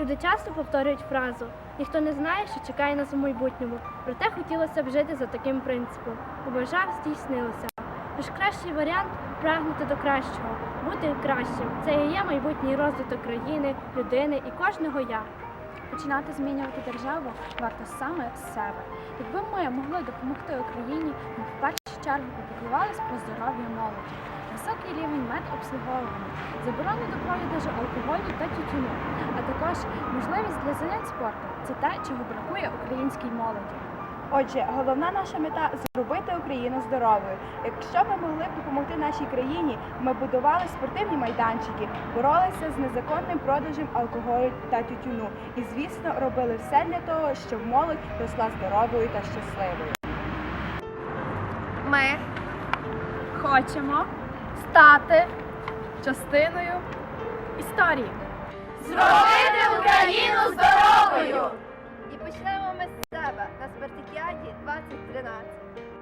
Люди часто повторюють фразу ніхто не знає, що чекає нас у майбутньому. Проте хотілося б жити за таким принципом. Побажав, здійснилося. Тож кращий варіант прагнути до кращого, бути кращим. Це і є майбутній розвиток країни, людини і кожного я. Починати змінювати державу варто саме з себе. Якби ми могли допомогти Україні, ми в першу чергу попіклувалися про здоров'я молоді. Високий рівень медобслуговування, заборону до продажу алкоголю та тютюну, а також можливість для занять спортом це те, чого бракує українській молоді. Отже, головна наша мета зробити Україну здоровою. Якщо ми могли б допомогти нашій країні, ми будували спортивні майданчики, боролися з незаконним продажем алкоголю та тютюну. І, звісно, робили все для того, щоб молодь росла здоровою та щасливою. Ми хочемо стати частиною історії. Зробити Україну здоровою! І почнемо ми з себе на спартакіаді 2013.